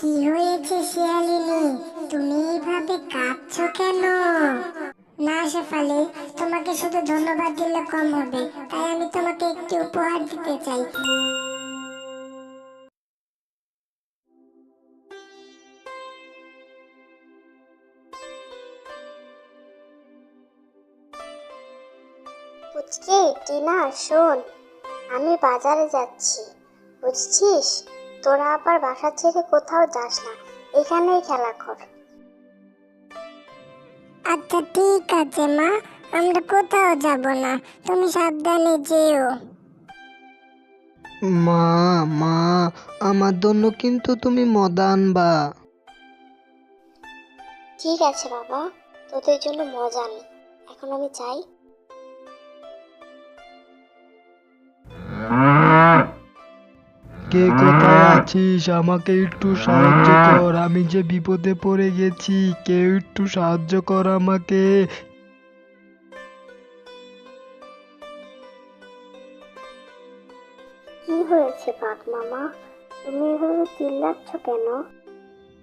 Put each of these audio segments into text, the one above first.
কি হয়েছে শিয়ালিনী? তুমি এইভাবে কাঁদছো কেন? না শেফালি, তোমাকে শুধু ধন্যবাদ দিলে কম হবে, তাই আমি তোমাকে একটি উপহার দিতে চাই। পুচকি, টিনা, শোন, আমি বাজারে যাচ্ছি, বুঝছিস? তোরা আবার বাসা ছেড়ে কোথাও যাস না। এখানেই খেলা কর। আচ্ছা ঠিক আছে মা। আমরা কোথাও যাব না। তুমি সাবধানে যেও। মা মা আমার জন্য কিন্তু তুমি মজা আনবা। ঠিক আছে বাবা। তোদের জন্য মজা নেই এখন আমি চাই কে কোথায় আছিস? আমাকে একটু সাহায্য কর। আমি যে বিপদে পড়ে গেছি কেউ একটু সাহায্য কর আমাকে। কি হয়েছে বাঘ মামা? তুমি এভাবে চিল্লাচ্ছ কেন?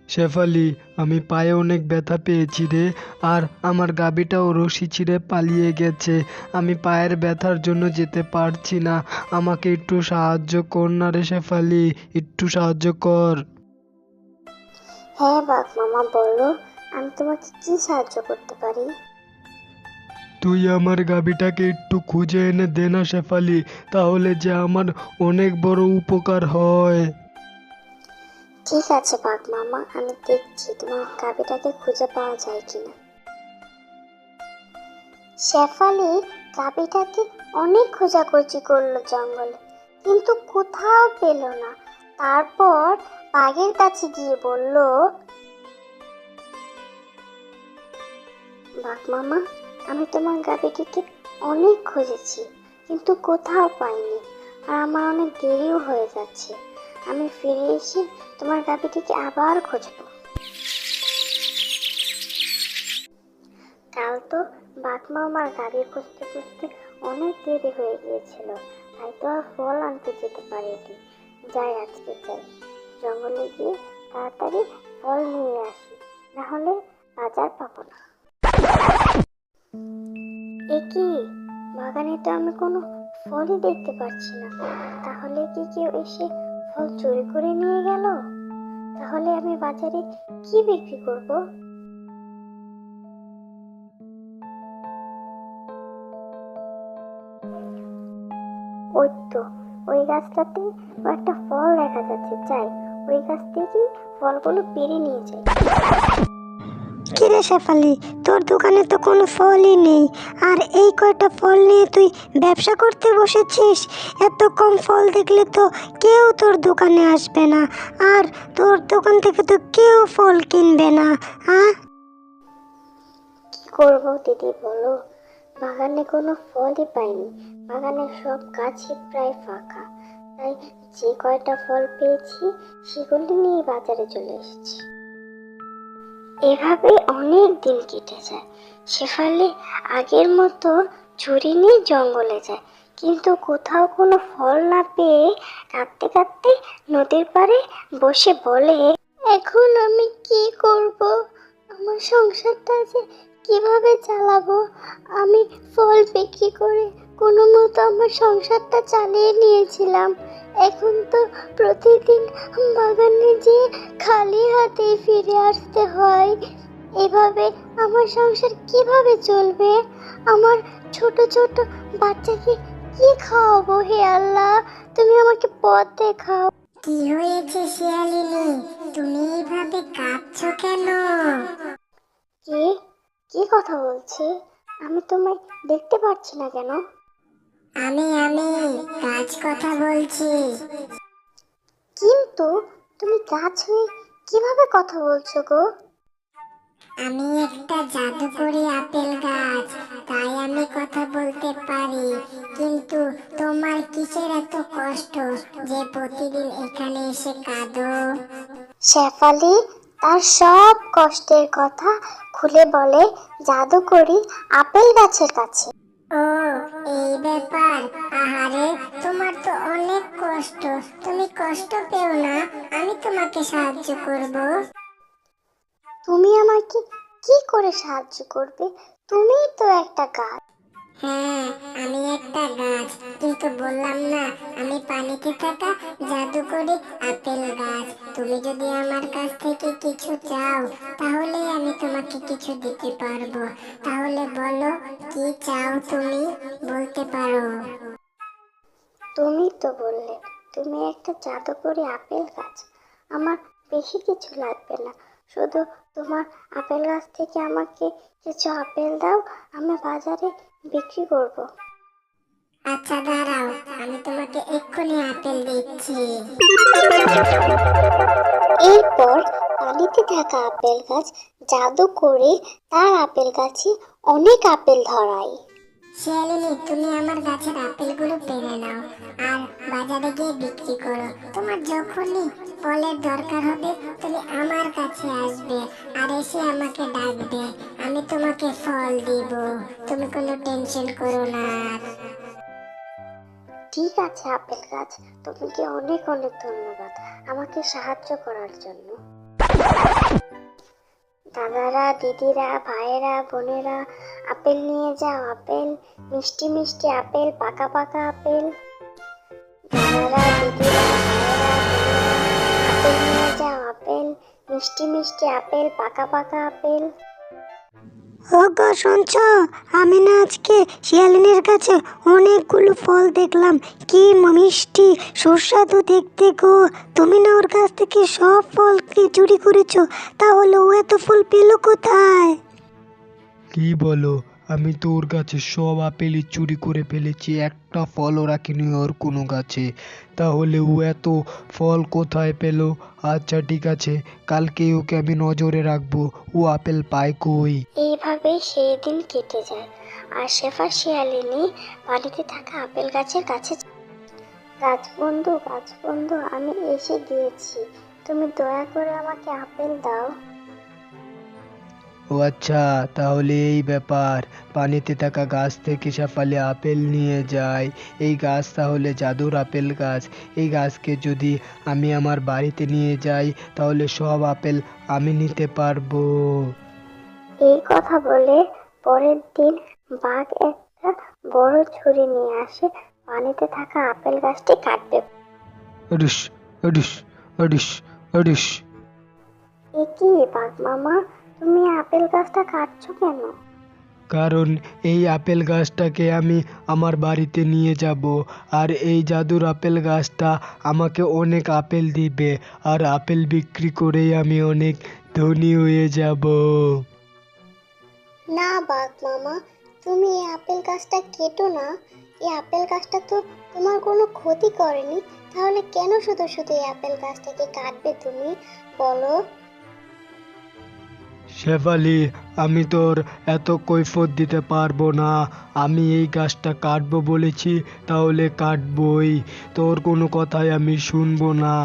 শেফালি আমি পায়ে অনেক ব্যথা পেয়েছি রে আর আমার গাবিটাও রশি ছিঁড়ে পালিয়ে গেছে। আমি পায়ের ব্যথার জন্য যেতে পারছি না। আমাকে একটু সাহায্য কর না রে শেফালি একটু সাহায্য কর। হ্যাঁ বাঘ মামা বলো আমি তোমাকে কি সাহায্য করতে পারি? তুই আমার গাবিটাকে একটু খুঁজে এনে দে না শেফালি তাহলে যে আমার অনেক বড় উপকার হয়। ঠিক আছে বাঘ মামা, আমি দেখছি তোমার গাবিটাকে খুঁজে পাওয়া যায় কিনা। শেফালি গাবিটাকে অনেক খোঁজাখুঁজি করল জঙ্গলে, কিন্তু কোথাও পেল না। তারপর বাঘের কাছে গিয়ে বলল বাঘ মামা, আমি তোমার গাবিটিকে অনেক খুঁজেছি, কিন্তু কোথাও পাইনি, আর আমার অনেক দেরিও হয়ে যাচ্ছে। আমি ফিরে এসে তোমার গাবিটিকে আবার খুঁজবো। কাল তো বাঘমা আমার গাবি খুঁজতে খুঁজতে অনেক দেরি হয়ে গিয়েছিল, তাই তো আর ফল আনতে যেতে পারিনি। যাই আজকে যাই। জঙ্গলে গিয়ে তাড়াতাড়ি ফল নিয়ে আসি, না হলে বাজার পাবো না। এ কি? বাগানে তো আমি কোনো ফলই দেখতে পাচ্ছি না। তাহলে কি কেউ এসে ফল চুরি করে নিয়ে গেল? তাহলে আমি বাজারে কি বিক্রি করব? ওই তো, ওই গাছটাতে একটা ফল দেখা যাচ্ছে চাই ওই গাছ থেকে ফলগুলো পেরে নিয়ে যাই। কিরে শেফালি, তোর দোকানে তো কোনো ফলই নেই। আর এই কয়টা ফল নিয়ে তুই ব্যবসা করতে বসেছিস? এত কম ফল দেখলে তো কেউ তোর দোকানে আসবে না। আর তোর দোকান থেকে তো কেউ ফল কিনবে না হ্যাঁ কি করব দিদি, বলো? বাগানে কোনো ফলই পাইনি। বাগানের সব গাছই প্রায় ফাঁকা। তাই যে কয়টা ফল পেয়েছি, সেগুলি নিয়ে বাজারে চলে এসেছি। এভাবে অনেক দিন কেটে যায়। শেফালি আগের মতো ছুরি নিয়ে জঙ্গলে যায়। কিন্তু কোথাও কোনো ফল না পেয়ে কাঁদতে কাঁদতে নদীর পাড়ে বসে বলে, এখন আমি কি করব? আমার সংসারটা যে কীভাবে চালাবো? আমি ফল বিক্রি করে কোনো মতো আমার সংসারটা চালিয়ে নিয়েছিলাম। এখন তো প্রতিদিন বাগানে যেয়ে খালি হাতে ফিরে আসতে হয়। এভাবে আমার সংসার কীভাবে চলবে? আমার ছোট ছোট বাচ্চাকে কি খাওয়াবো হে আল্লাহ? তুমি আমাকে পথ দেখাও। কি হয়েছে শিয়ালিনী? তুমি এইভাবে কাঁদছো কেন? কে? কি কথা বলছি? আমি তোমায় দেখতে পাচ্ছি না কেন? আমি আমি গাছ কথা বলছি। কিন্তু তুমি গাছ হয়ে কীভাবে কথা বলছো গো? আমি একটা জাদুকরি আপেল গাছ তাই আমি কথা বলতে পারি। কিন্তু তোমার কিসের এত কষ্ট যে প্রতিদিন এখানে এসে কাঁদো? শেফালি তার সব কষ্টের কথা খুলে বলে জাদুকরি আপেল গাছের কাছে। ও, এই ব্যাপার। আহারে, তোমার তো অনেক কষ্ট। তুমি কষ্ট পেও না, আমি তোমাকে সাহায্য করব। তুমি আমাকে কি করে সাহায্য করবে? তুমিই তো একটা গাছ। হ্যাঁ আমি একটা গাছ, কিন্তু বললাম না, আমি পানিতে থাকা জাদুকরি আপেল গাছ। তুমি যদি আমার কাছ থেকে কিছু চাও তাহলে আমি তোমাকে কিছু দিতে পারব। তাহলে বলো, কি চাও তুমি বলতে পারো? তুমি তো বললে, তুমি একটা জাদুকরি আপেল গাছ। আমার বেশি কিছু লাগবে না। শুধু তোমার আপেল গাছ থেকে আমাকে কিছু আপেল দাও, আমি বাজারে বিক্রি করব। আচ্ছা দাঁড়াও আমি তোমাকে এক্ষুনি আপেল দিচ্ছি এরপর পানিতে থাকা আপেল গাছ জাদু করে তার আপেল গাছে অনেক আপেল ধরায় শিয়ালিনী, তুমি আমার গাছের আপেলগুলো পেরে নাও আর বাজারে গিয়ে বিক্রি করো। তোমার যখনই ফলের দরকার হবে, তুমি আমার কাছে আসবে আর এসে আমাকে ডাকবে। আমি তোমাকে ফল দিব। তুমি কোনো টেনশন করো না। ঠিক আছে, আপেল গাছ। তোমাকে অনেক অনেক ধন্যবাদ আমাকে সাহায্য করার জন্য। দাদারা, দিদিরা, ভাইয়েরা, বোনেরা, আপেল নিয়ে যাও, আপেল, মিষ্টি মিষ্টি আপেল, পাকা পাকা আপেল। দাদারা, দিদিরা আপেল নিয়ে যাও, আপেল, মিষ্টি মিষ্টি আপেল, পাকা পাকা আপেল। ও গো শুনছ? আমি না আজকে শিয়ালিনের কাছে অনেকগুলো ফল দেখলাম। কি মিষ্টি, সুস্বাদু দেখতে গো। তুমি না ওর কাছ থেকে সব ফল চুরি করেছ? তাহলে ও এত ফল পেল কোথায়? কি বলো? আমি তো ওর গাছে সব আপেলই চুরি করে ফেলেছি, একটা ফলও রাখিনি ওর কোনো গাছে। তাহলে ও এত ফল কোথায় পেল? আচ্ছা ঠিক আছে, কালকে ওকে আমি নজরে রাখব। ও আপেল পায় কই? এইভাবে সেই দিন কেটে যায়। আর শেফা শিয়ালিনী বাড়িতে থাকা আপেল গাছের কাছে গাছ বন্ধু গাছ বন্ধু আমি এসে গিয়েছি। তুমি দয়া করে আমাকে আপেল দাও। ও আচ্ছা তাহলে এই ব্যাপার। পানিতে থাকা গাছ থেকে শেফালি আপেল নিয়ে যায়। এই গাছ তাহলে জাদুর আপেল গাছ। এই গাছকে যদি আমি আমার বাড়িতে নিয়ে যাই তাহলে সব আপেল আমি নিতে পারব। এই কথা বলে পরের দিন বাঘ একটা বড় ছুরি নিয়ে আসে পানিতে থাকা আপেল গাছটি কাটবে অডিস অডিস অডিস অডিস এ কি বাঘ মামা? তুমি আপেল গাছটা কাটছো কেন? কারণ এই আপেল গাছটাকে আমি আমার বাড়িতে নিয়ে যাব আর এই জাদুর আপেল গাছটা আমাকে অনেক আপেল দিবে আর আপেল বিক্রি করেই আমি অনেক ধনী হয়ে যাব। না বাঘ মামা তুমি এই আপেল গাছটা কেটো না। এই আপেল গাছটা তো তোমার কোনো ক্ষতি করেনি তাহলে কেন শুধু শুধু এই আপেল গাছটাকে কাটবে তুমি? বলো। শেফালি, আমি তোর এত কৈফত দিতে পারব না। আমি এই গাছটা কাটবো বলেছি, তাহলে কাটবই। তোর কোনো কথাই আমি শুনব না।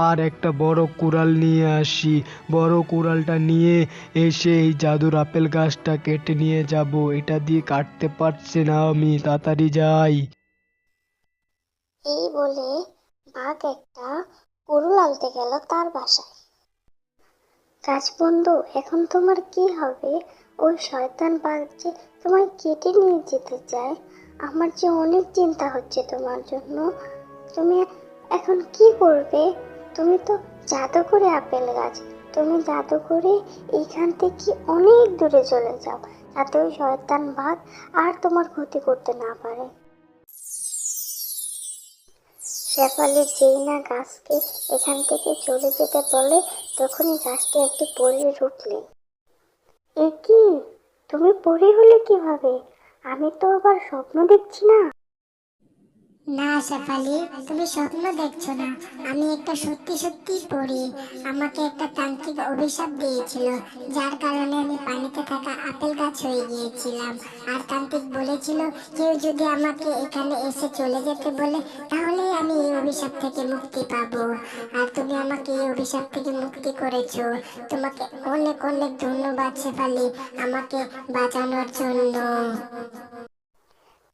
আর একটা বড় কুড়াল নিয়ে আসি। বড় কুড়ালটা নিয়ে এসে এই জাদুর আপেল গাছটা কেটে নিয়ে যাব। এটা দিয়ে কাটতে পারছি না আমি, তাড়াতাড়ি যাই। এই বলে বাঘ একটা কুড়ুল আনতে গেল তার বাসায়। গাছবন্ধু এখন তোমার কি হবে? ওই শয়তান বাঘ তোমায় কেটে নিয়ে যেতে চায়, আমার যে অনেক চিন্তা হচ্ছে তোমার জন্য। তুমি এখন কি করবে? তুমি তো জাদু করে আপেল গাছ। তুমি জাদু করে এইখান থেকে অনেক দূরে চলে যাও, যাতে ওই শয়তান বাঘ আর তোমার ক্ষতি করতে না পারে। শেফালি যেই না গাছকে এখান থেকে চলে যেতে বলে, তখনই গাছটি একটি পরীর উঠলে এ কি তুমি পরে হলে কীভাবে? আমি তো আবার স্বপ্ন দেখছি না। না শেফালি, তুমি স্বপ্ন দেখছ না। আমি একটা সত্যি সত্যি পড়ি। আমাকে একটা তান্ত্রিক অভিশাপ দিয়েছিল, যার কারণে আমি পানিতে থাকা আপেল গাছ হয়ে গিয়েছিলাম। আর তান্ত্রিক বলেছিল, কেউ যদি আমাকে এখানে এসে চলে যেতে বলে তাহলে আমি এই অভিশাপ থেকে মুক্তি পাবো। আর তুমি আমাকে এই অভিশাপ থেকে মুক্তি করেছ। তোমাকে অনেক অনেক ধন্যবাদ শেফালি, আমাকে বাঁচানোর জন্য।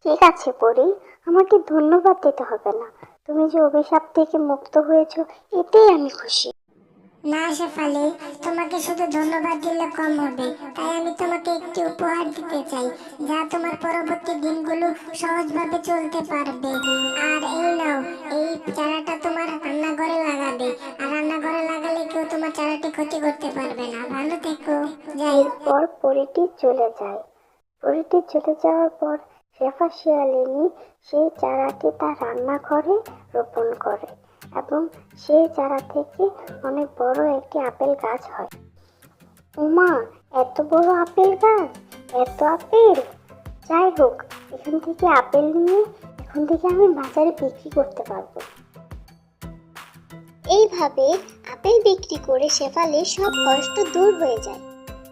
ঠিক আছে পরি আমাকে ধন্যবাদ দিতে হবে না। তুমি যে অভিশাপ থেকে মুক্ত হয়েছো এতেই আমি খুশি। না শেফালি তোমাকে শুধু ধন্যবাদ দিলে কম হবে। তাই আমি তোমাকে একটি উপহার দিতে চাই যা তোমার পরবর্তী দিনগুলো সহজভাবে চলতে পারবে। আর এই নাও এই চারাটা তোমার রান্নাঘরে লাগাবে। আর রান্নাঘরে লাগালে কেউ তোমার চারাটি ক্ষতি করতে পারবে না। ভালো থেকো। যাই এরপর পরিটি চলে যায়। পরিটি চলে যাওয়ার পর শেফা শিয়ালিনী সেই চারাটি তার রান্নাঘরে রোপণ করে এবং সেই চারা থেকে অনেক বড় একটি আপেল গাছ হয়। উমা, এত বড় আপেল গাছ? এত আপেল? যাই হোক, এখান থেকে আপেল নিয়ে এখন থেকে আমি বাজারে বিক্রি করতে পারব। এইভাবে আপেল বিক্রি করে শেফালির সব কষ্ট দূর হয়ে যায়।